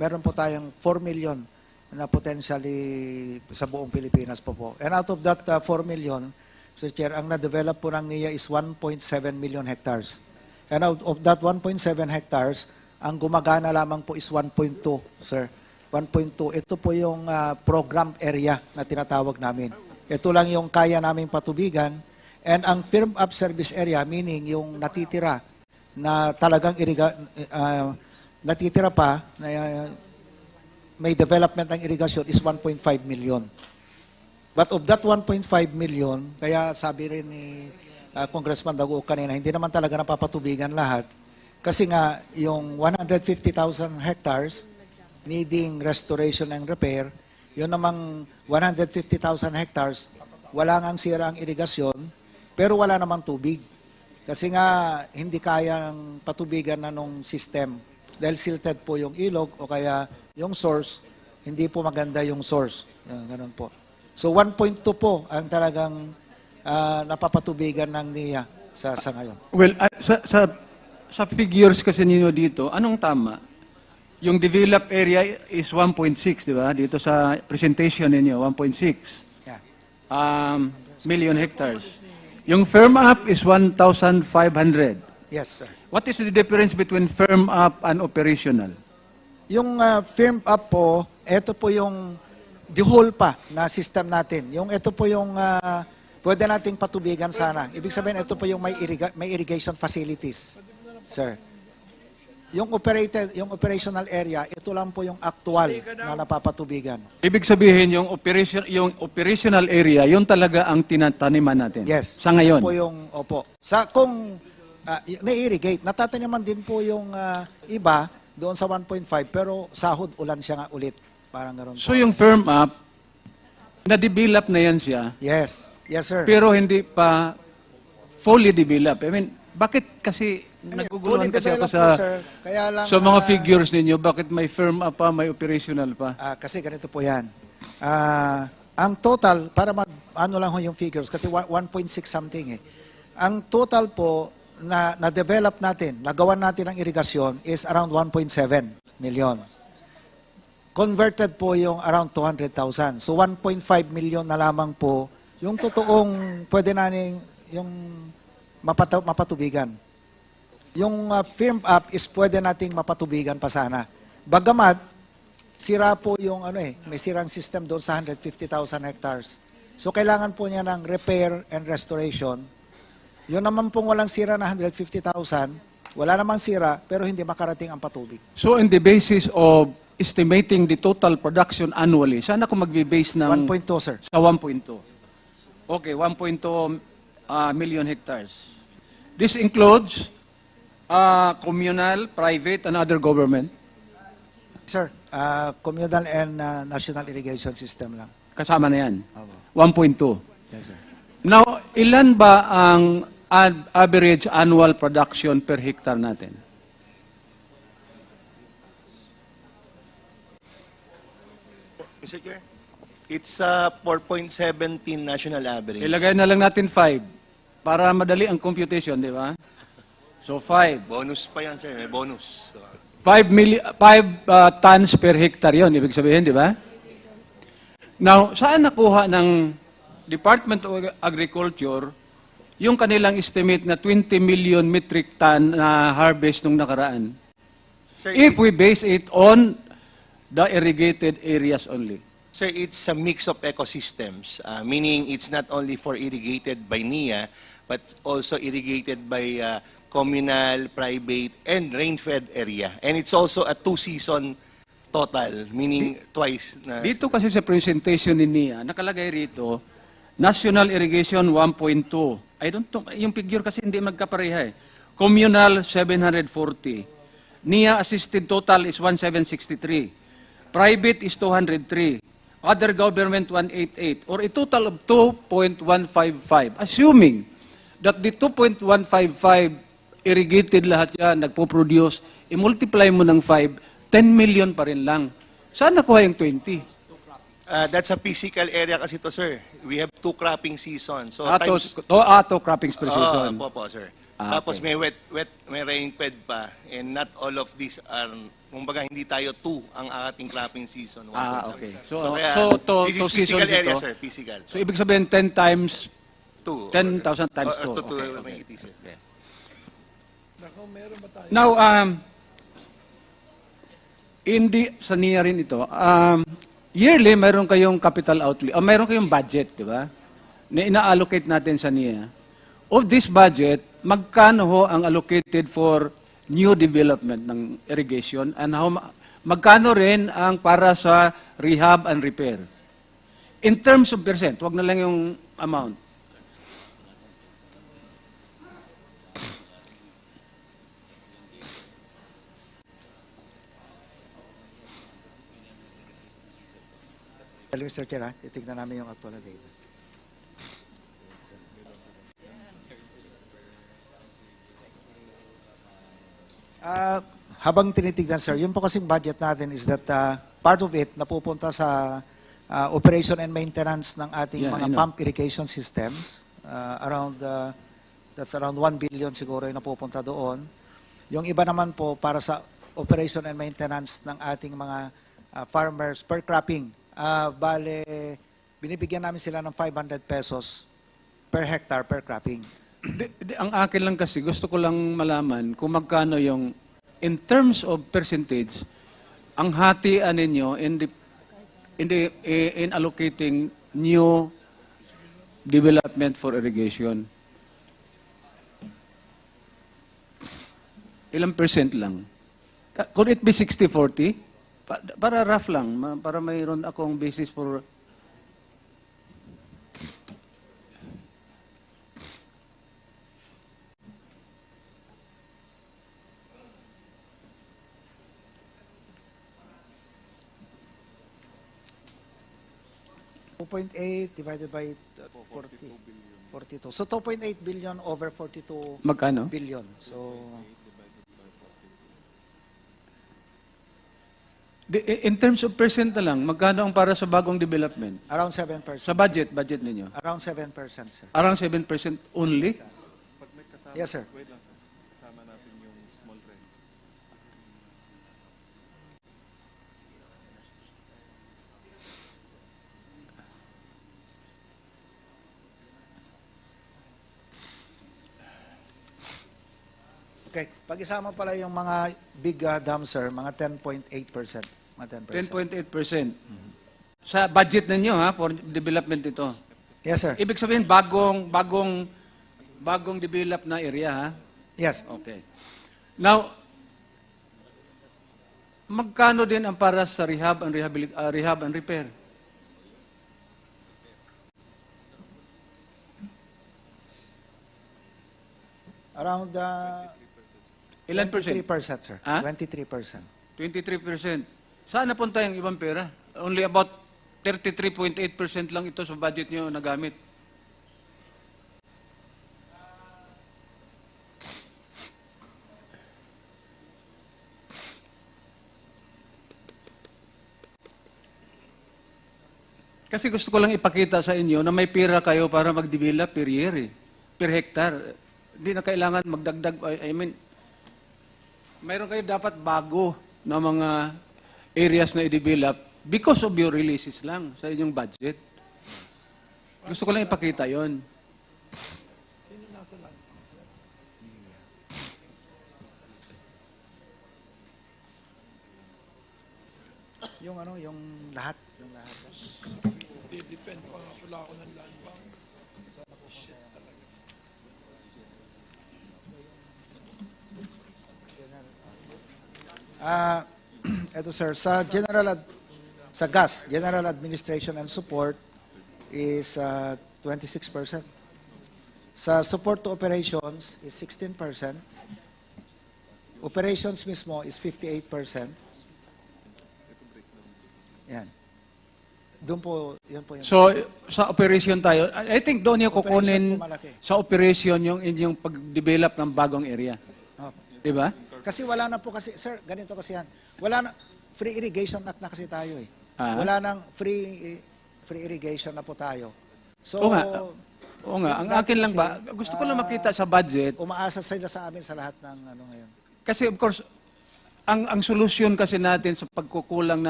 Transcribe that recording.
meron po tayong 4 million na potentially sa buong Pilipinas po po. And out of that uh, 4 million, Sir Chair, ang na-develop po ng NIA is 1.7 million hectares. And out of that 1.7 hectares, ang gumagana lamang po is 1.2, sir. 1.2. Ito po yung uh, program area na tinatawag namin. Ito lang yung kaya naming patubigan. And ang firm up service area, meaning yung natitira na talagang iriga, uh, natitira pa, na uh, may development ng irrigation is 1.5 million. But of that 1.5 million, kaya sabi rin ni uh, Congressman Dago kanina, hindi naman talaga napapatubigan lahat. Kasi nga, yung 150,000 hectares needing restoration and repair, yun namang 150,000 hectares, wala ngang sira ang irigasyon, pero wala namang tubig. Kasi nga, hindi kayang patubigan na nung system. Dahil silted po yung ilog o kaya yung source, hindi po maganda yung source. Yan, ganun po. So 1.2 po ang talagang ah, napapatubigan ng NIA sa, sa ngayon. Well, ah, sa, sa, sa figures kasi ninyo dito, anong tama? Yung developed area is 1.6, di ba? Dito sa presentation ninyo, 1.6 Yeah. um, million hectares. Yung firm up is 1,500. Yes, sir. What is the difference between firm up and operational? Yung ah, firm up po, ito po yung the whole pa na system natin. Yung ito po yung ah, pwede nating patubigan sana. Ibig sabihin, ito po yung may, irriga- may irrigation facilities, sir. Yung operated, yung operational area, ito lang po yung actual na napapatubigan. Ibig sabihin, yung, operation, yung operational area, yun talaga ang tinataniman natin. Yes. Sa ngayon. Po yung, opo. Sa, kung y- na-irrigate, natataniman din po yung ah, iba doon sa 1.5, pero sahod ulan siya nga ulit. Parang ganoon So po. yung firm up, na-develop na yan siya, Yes. Yes, sir. pero hindi pa fully developed. I mean, bakit kasi naguguluhan kasi ako po, sa, sir. Kaya lang, sa mga ah, figures ninyo, bakit may firm up pa, may operational pa? ah, kasi ganito po yan. Ah, ang total, para mag, ano lang ho yung figures, kasi wa- 1.6 something eh. Ang total po na na-develop natin, nagawan natin ng irigasyon is around 1.7 million. Converted po yung around 200,000. So 1.5 million na lamang po yung totoong pwede nating yung mapata- mapatubigan. Yung uh, firm up is pwede nating mapatubigan pa sana. Bagamat, sira po yung ano eh, may sirang system doon sa 150,000 hectares. So kailangan po niya ng repair and restoration. Yun naman pong walang sira na 150,000, wala namang sira, pero hindi makarating ang patubig. So in the basis of estimating the total production annually, saan ako magbe-base ng 1.2, sir. sa 1.2? Okay, 1.2 uh, million hectares. This includes uh, communal, private, and other government. Sir, uh, communal and uh, national irrigation system lang. Kasama na yan. Opo. 1.2. Yes, sir. Now, ilan ba ang average annual production per hectare natin? Mr. Chair, it's uh, 4.17 national average. Ilagay na lang natin 5 para madali ang computation, di ba? So 5. Bonus pa yan, sir. May bonus. So, 5 milli- 5 uh, tons per hectare yon ibig sabihin, di ba? Now, saan nakuha ng Department of Agriculture yung kanilang estimate na 20 million metric ton na harvest nung nakaraan? sir, If we base it on the irrigated areas only. sir, it's a mix of ecosystems, uh, meaning it's not only for irrigated by NIA, but also irrigated by uh, communal, private, and rain-fed area. And it's also a two-season total, meaning twice. Na, Dito kasi sa presentation ni Nia, nakalagay rito, National Irrigation 1.2. I don't know, yung figure kasi hindi magkapareha eh. Communal 740. NIA assisted total is 1763. Private is 203. Other government 188 or a total of 2.155. Assuming that the 2.155 irrigated lahat yan, nagpo-produce, i-multiply mo ng 5, 10 million pa rin lang. Saan nakuha yung 20? Uh, that's a physical area kasi to, sir. We have two cropping seasons. So Ato, times, to, ato croppings per Oo, season. po, po, sir. Ah, Tapos okay. may wet, wet, may rainfed pa. And not all of these are, kumbaga hindi tayo two ang ating cropping season. one Ah, okay. something. So- kaya, so to- this to is physical area, ito? sir. Physical. So, ibig sabihin, 10 times, two. 10,000 times Or- or two. to- to- Okay, okay. Yeah. Now, um, hindi sa NIA rin ito, um, yearly mayroon kayong capital outlay, o mayroon kayong budget, di ba? Na ina-allocate natin sa NIA. Of this budget, magkano ho ang allocated for new development ng irrigation and how ma- magkano rin ang para sa rehab and repair? In terms of percent, wag na lang yung amount. Well, Mr. Chair, ha, titignan namin yung actual na data. Ah, habang tinitignan, sir, yung po kasing budget natin is that ah, part of it napupunta sa ah, operation and maintenance ng ating Yeah, mga pump irrigation systems. Ah, around, ah, that's around 1 billion siguro yung napupunta doon. Yung iba naman po para sa operation and maintenance ng ating mga ah, farmers per cropping. Ah, bale, binibigyan namin sila ng 500 pesos per hectare per cropping. Di- di- ang akin lang kasi, gusto ko lang malaman kung magkano yung, in terms of percentage, ang hatian ninyo in, the, in, the, in allocating new development for irrigation. Ilang percent lang? Could it be 60-40? Pa- Para rough lang, ma- para mayroon akong basis for point eight divided by uh, 40. 42. So 2.8 billion over 42 magkano? billion. So In terms of percent na lang, magkano ang para sa bagong development? around 7%. Sa budget, budget ninyo? Around 7%, sir. Around 7% only? Yes, sir. Okay, pag-isama pala yung mga big uh, dams, sir, mga 10.8%. Mga 10%. 10.8%. Sa budget ninyo ha, for development ito. Yes, sir. Ibig sabihin, bagong, bagong, bagong develop na area ha? Yes. Okay. Now, magkano din ang para sa rehab and, rehabilit- ah, rehab and repair? Around uh, Ilan percent? 23%, sir. Ah? 23%. 23%. Saan napunta yung ibang pera? Only about 33.8% lang ito sa budget nyo nagamit. Kasi gusto ko lang ipakita sa inyo na may pera kayo para mag-develop per year eh. Per hectare. Hindi na kailangan magdagdag. I mean, mayroon kayo dapat bago na mga areas na i-develop because of your releases lang sa inyong budget. Gusto ko lang ipakita yon. Yung ano, yung lahat. Yung lahat. Ah, eto sir, sa general ad, sa gas, general administration and support is uh, 26%. Sa support to operations is 16%. Operations mismo is 58%. Yan. Doon po, yun po yung... So, sa operation tayo, I think doon yung kukunin sa operation yung inyong pag-develop ng bagong area. Oh. Di ba? Kasi wala na po kasi, sir, ganito kasi yan. Wala na, free irrigation act na kasi tayo eh. Ah. Wala nang free free irrigation na po tayo. So, Oo nga. Oo nga, ang akin lang ba, gusto ko lang makita sa budget, Umaasa sila sa amin sa lahat ng ano ngayon. kasi of course, ang ang solusyon kasi natin sa pagkukulang natin